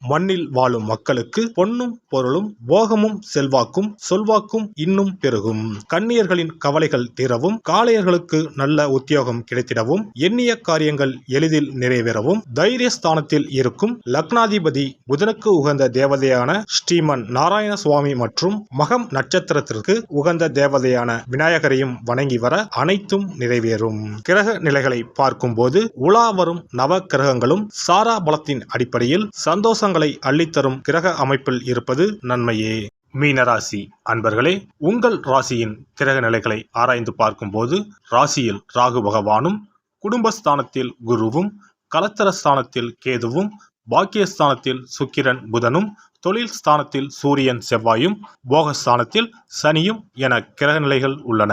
மண்ணில் வாழும் மக்களுக்கு பொன்னும் பொருளும் போகமும் செல்வாக்கும் சொல்வாக்கும் இன்னும் பெருகும். கண்ணியர்களின் கவலைகள் தீரவும் காளையர்களுக்கு நல்ல உத்தியோகம் கிடைத்திடவும் எண்ணிய காரியங்கள் எளிதில் நிறைவேறவும் தைரியஸ்தானத்தில் இருக்கும் லக்னாதிபதி புதனுக்கு உகந்த தேவதையான ஸ்ரீமன் நாராயண சுவாமி மற்றும் மகம் நட்சத்திரத்திற்கு உகந்த தேவதையான விநாயகரையும் வணங்கி வர அனைத்தும் நிறைவேறும். கிரக நிலைகளை பார்க்கும்போது உலா வரும் நவ கிரகங்களும் சாரா பலத்தின் அடிப்படையில் சந்தோஷங்களை அள்ளித்தரும் கிரக அமைப்பில் இருப்பது நன்மையே. மீனராசி அன்பர்களே உங்கள் ராசியின் கிரக நிலைகளை ஆராய்ந்து பார்க்கும்போது ராசியில் ராகு பகவானும் குடும்பஸ்தானத்தில் குருவும் கலத்தர ஸ்தானத்தில் கேதுவும் பாக்கியஸ்தானத்தில் சுக்கிரன் புதனும் தொழில் ஸ்தானத்தில் சூரியன் செவ்வாயும் போகஸ்தானத்தில் சனியும் என கிரக நிலைகள் உள்ளன.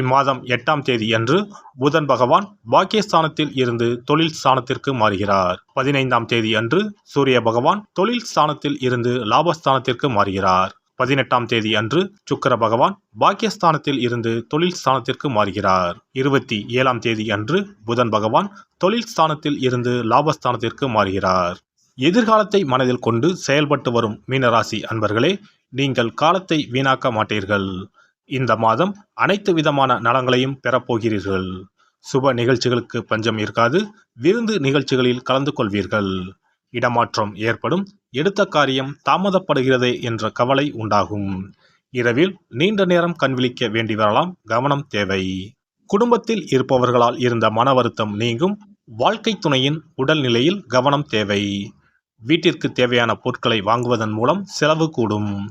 இம்மாதம் எட்டாம் தேதி அன்று புதன் பகவான் பாக்கியஸ்தானத்தில் இருந்து தொழில் ஸ்தானத்திற்கு மாறுகிறார். பதினைந்தாம் தேதி அன்று சூரிய பகவான் தொழில் ஸ்தானத்தில் இருந்து லாபஸ்தானத்திற்கு மாறுகிறார். பதினெட்டாம் தேதி அன்று சுக்கர பகவான் பாக்கியஸ்தானத்தில் இருந்து தொழில் ஸ்தானத்திற்கு மாறுகிறார். இருபத்தி ஏழாம் தேதி அன்று புதன் பகவான் தொழில் ஸ்தானத்தில் இருந்து லாபஸ்தானத்திற்கு மாறுகிறார். எதிர்காலத்தை மனதில் கொண்டு செயல்பட்டு வரும் மீனராசி அன்பர்களே நீங்கள் காலத்தை வீணாக்க மாட்டீர்கள். இந்த மாதம் அனைத்து விதமான நலங்களையும் பெறப்போகிறீர்கள். சுப நிகழ்ச்சிகளுக்கு பஞ்சம் இருக்காது விருந்து நிகழ்ச்சிகளில் கலந்து கொள்வீர்கள். இடமாற்றம் ஏற்படும் எடுத்த காரியம் தாமதப்படுகிறதே என்ற கவலை உண்டாகும். இரவில் நீண்ட நேரம் கண்விழிக்க வேண்டி வரலாம் கவனம் தேவை. குடும்பத்தில் இருப்பவர்களால் இருந்த மன வருத்தம் நீங்கும் வாழ்க்கை துணையின் உடல்நிலையில் கவனம் தேவை. வீட்டிற்கு தேவையான பொருட்களை வாங்குவதன் மூலம் செலவு கூடும்.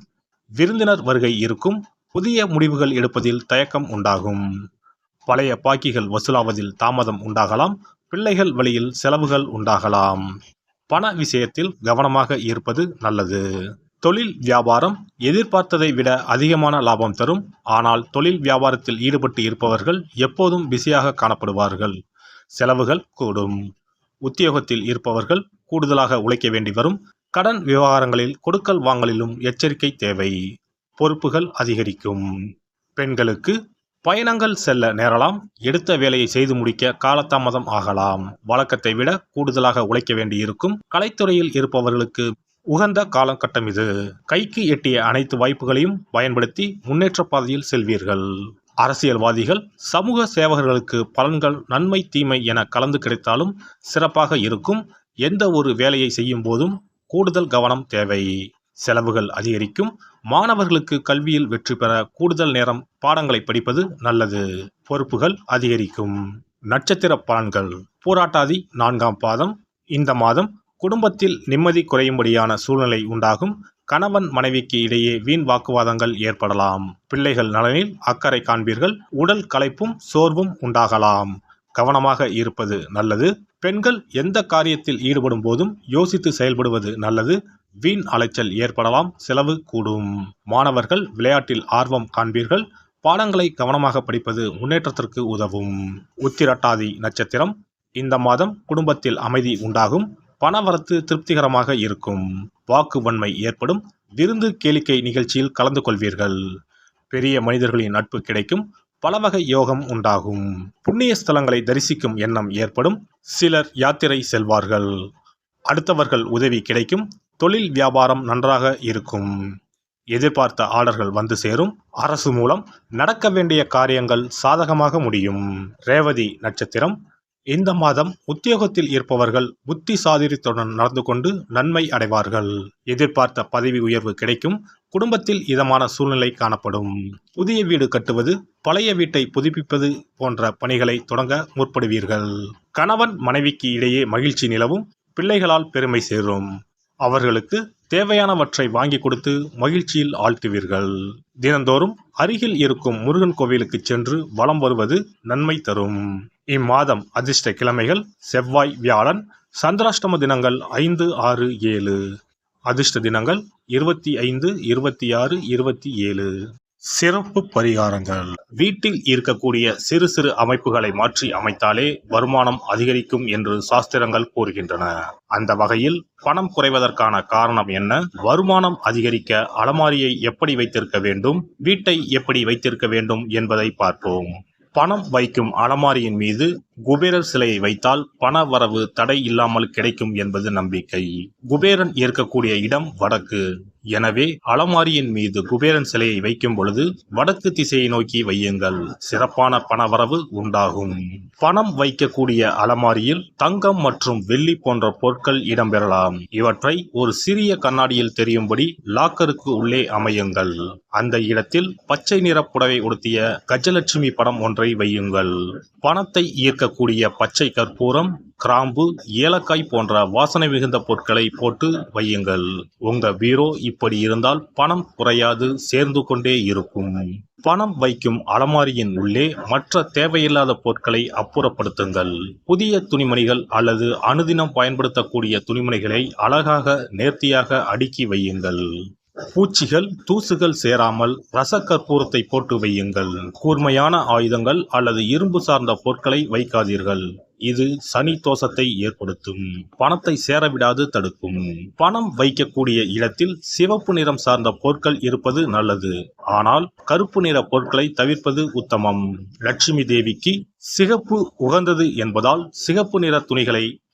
விருந்தினர் வருகை இருக்கும் புதிய முடிவுகள் எடுப்பதில் தயக்கம் உண்டாகும். பழைய பாக்கிகள் வசூலாவதில் தாமதம் உண்டாகலாம் பிள்ளைகள் வழியில் செலவுகள் உண்டாகலாம். பண விஷயத்தில் கவனமாக இருப்பது நல்லது. தொழில் வியாபாரம் எதிர்பார்த்ததை விட அதிகமான லாபம் தரும் ஆனால் தொழில் வியாபாரத்தில் ஈடுபட்டு இருப்பவர்கள் எப்போதும் பிஸியாக காணப்படுவார்கள். செலவுகள் கூடும். உத்தியோகத்தில் இருப்பவர்கள் கூடுதலாக உழைக்க வேண்டி வரும். கடன் விவகாரங்களில் கொடுக்கல் வாங்கலிலும் எச்சரிக்கை தேவை. பொறுப்புகள் அதிகரிக்கும். பெண்களுக்கு பயணங்கள் செல்ல நேரலாம். எடுத்த வேலையை செய்து முடிக்க காலதாமதம் ஆகலாம். வழக்கத்தை விட கூடுதலாக உழைக்க வேண்டியிருக்கும். கலைத்துறையில் இருப்பவர்களுக்கு உகந்த காலகட்டம் இது. கைக்கு எட்டிய அனைத்து வாய்ப்புகளையும் பயன்படுத்தி முன்னேற்ற பாதையில் செல்வீர்கள். அரசியல்வாதிகள் சமூக சேவகர்களுக்கு பலன்கள் நன்மை தீமை என கலந்து கிடைத்தாலும் சிறப்பாக இருக்கும். எந்த ஒரு வேலையை செய்யும் போதும் கூடுதல் கவனம் தேவை. செலவுகள் அதிகரிக்கும். மாணவர்களுக்கு கல்வியில் வெற்றி பெற கூடுதல் நேரம் பாடங்களை படிப்பது நல்லது. பொறுப்புகள் அதிகரிக்கும். நட்சத்திர பலன்கள். போராட்டாதி நான்காம் பாதம். இந்த மாதம் குடும்பத்தில் நிம்மதி குறையும்படியான சூழ்நிலை உண்டாகும். கணவன் மனைவிக்கு இடையே வீண் வாக்குவாதங்கள் ஏற்படலாம். பிள்ளைகள் நலனில் அக்கறை காண்பீர்கள். உடல் களைப்பும் சோர்வும் உண்டாகலாம். கவனமாக இருப்பது நல்லது. பெண்கள் எந்த காரியத்தில் ஈடுபடும் போதும் யோசித்து செயல்படுவது நல்லது. வீண் அலைச்சல் ஏற்படலாம் செலவு கூடும். மாணவர்கள் விளையாட்டில் ஆர்வம் காண்பீர்கள். பாடங்களை கவனமாக படிப்பது முன்னேற்றத்திற்கு உதவும். உத்திரட்டாதி நட்சத்திரம் இந்த மாதம் குடும்பத்தில் அமைதி உண்டாகும். பணவரத்து திருப்திகரமாக இருக்கும். வாக்கு வன்மை ஏற்படும். விருந்து கேளிக்கை நிகழ்ச்சியில் கலந்து கொள்வீர்கள். பெரிய மனிதர்களின் நட்பு கிடைக்கும். பலவகை யோகம் உண்டாகும். புண்ணிய ஸ்தலங்களை தரிசிக்கும் எண்ணம் ஏற்படும். சிலர் யாத்திரை செல்வார்கள். அடுத்தவர்கள் உதவி கிடைக்கும். தொழில் வியாபாரம் நன்றாக இருக்கும். எதிர்பார்த்த ஆர்டர்கள் வந்து சேரும். அரசு மூலம் நடக்க வேண்டிய காரியங்கள் சாதகமாக முடியும். ரேவதி நட்சத்திரம். இந்த மாதம் உத்தியோகத்தில் இருப்பவர்கள் புத்தி சாதிரித்துடன் நடந்து கொண்டு நன்மை அடைவார்கள். எதிர்பார்த்த பதவி உயர்வு கிடைக்கும். குடும்பத்தில் இதமான சூழ்நிலை காணப்படும். புதிய வீடு கட்டுவது பழைய வீட்டை புதுப்பிப்பது போன்ற பணிகளை தொடங்க முற்படுவீர்கள். கணவன் மனைவிக்கு இடையே மகிழ்ச்சி நிலவும் பிள்ளைகளால் பெருமை சேரும். அவர்களுக்கு தேவையானவற்றை வாங்கி கொடுத்து மகிழ்ச்சியில் ஆழ்த்துவீர்கள். தினந்தோறும் அருகில் இருக்கும் முருகன் கோவிலுக்கு சென்று வலம் வருவது நன்மை தரும். இம்மாதம் அதிர்ஷ்ட கிழமைகள் செவ்வாய் வியாழன் சந்திராஷ்டம தினங்கள் ஐந்து ஆறு ஏழு. அதிர்ஷ்ட தினங்கள் இருபத்தி ஐந்து இருபத்தி ஆறு இருபத்தி ஏழு. சிறப்பு பரிகாரங்கள். வீட்டில் இருக்கக்கூடிய சிறு சிறு அமைப்புகளை மாற்றி அமைத்தாலே வருமானம் அதிகரிக்கும் என்று சாஸ்திரங்கள் கூறுகின்றன. அந்த வகையில் பணம் குறைவதற்கான காரணம் என்ன? வருமானம் அதிகரிக்க அலமாரியை எப்படி வைத்திருக்க வேண்டும்? வீட்டை எப்படி வைத்திருக்க வேண்டும் என்பதை பார்ப்போம். பணம் வைக்கும் அலமாரியின் மீது குபேரர் சிலையை வைத்தால் பண வரவு தடை இல்லாமல் கிடைக்கும் என்பது நம்பிக்கை. குபேரன் இருக்கக்கூடிய இடம் வடக்கு. எனவே அலமாரியின் மீது குபேரன் சிலையை வைக்கும் பொழுது வடக்கு திசையை நோக்கி வையுங்கள். சிறப்பான பணவரவு உண்டாகும். பணம் வைக்கக்கூடிய அலமாரியில் தங்கம் மற்றும் வெள்ளி போன்ற பொருட்கள் இடம்பெறலாம். இவற்றை ஒரு சிறிய கண்ணாடியில் தெரியும்படி லாக்கருக்கு உள்ளே அமையுங்கள். அந்த இடத்தில் பச்சை நிற புடவை உடுத்திய கஜலட்சுமி படம் ஒன்றை வையுங்கள். பணத்தை ஈர்க்கக்கூடிய பச்சை கற்பூரம் கிராம்பு ஏலக்காய் போன்ற வாசனை மிகுந்த பொருட்களை போட்டு வையுங்கள். உங்க பீரோ இப்படி இருந்தால் பணம் குறையாது சேர்ந்து கொண்டே இருக்கும். பணம் வைக்கும் அலமாரியின் உள்ளே மற்ற தேவையில்லாத பொருட்களை அப்புறப்படுத்துங்கள். புதிய துணிமணிகள் அல்லது அனுதினம் பயன்படுத்தக்கூடிய துணிமணிகளை அழகாக நேர்த்தியாக அடுக்கி வையுங்கள். பூச்சிகள் தூசுகள் சேராமல் ரசக்கற்பூரத்தை போட்டு வையுங்கள். கூர்மையான ஆயுதங்கள் அல்லது இரும்பு சார்ந்த பொருட்களை வைக்காதீர்கள். இது சனி தோஷத்தை ஏற்படுத்தும். பணத்தை சேரவிடாது தடுக்கும். பணம் வைக்கக்கூடிய இடத்தில் சிவப்பு நிறம் சார்ந்த பொருட்கள் இருப்பது நல்லது. ஆனால் கருப்பு நிற பொருட்களை தவிர்ப்பது உத்தமம். லட்சுமி தேவிக்கு சிகப்பு உகந்தது என்பதால் சிகப்பு நிற துணிகளை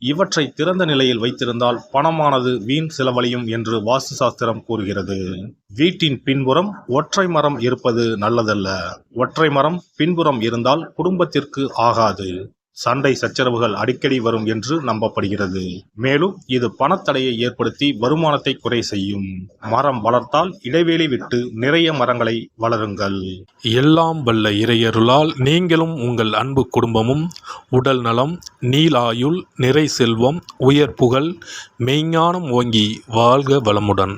இவற்றை திறந்த நிலையில் வைத்திருந்தால் பணமானது வீண் செலவழியும் என்று வாஸ்து சாஸ்திரம் கூறுகிறது. வீட்டின் பின்புறம் ஒற்றை மரம் இருப்பது நல்லதல்ல. ஒற்றை மரம் பின்புறம் இருந்தால் குடும்பத்திற்கு ஆகாது. சண்டை சச்சரவுகள் அடிக்கடி வரும் என்று நம்பப்படுகிறது. மேலும் இது பணத்தடையை ஏற்படுத்தி வருமானத்தை குறை செய்யும். மரம் வளர்த்தால் இடைவெளி விட்டு நிறைய மரங்களை வளருங்கள். எல்லாம் வல்ல இறையருளால் நீங்களும் உங்கள் அன்பு குடும்பமும் உடல் நலம் நீலாயுள் நிறை செல்வம் உயர் புகழ் மெய்ஞானம் ஓங்கி வாழ்க வளமுடன்.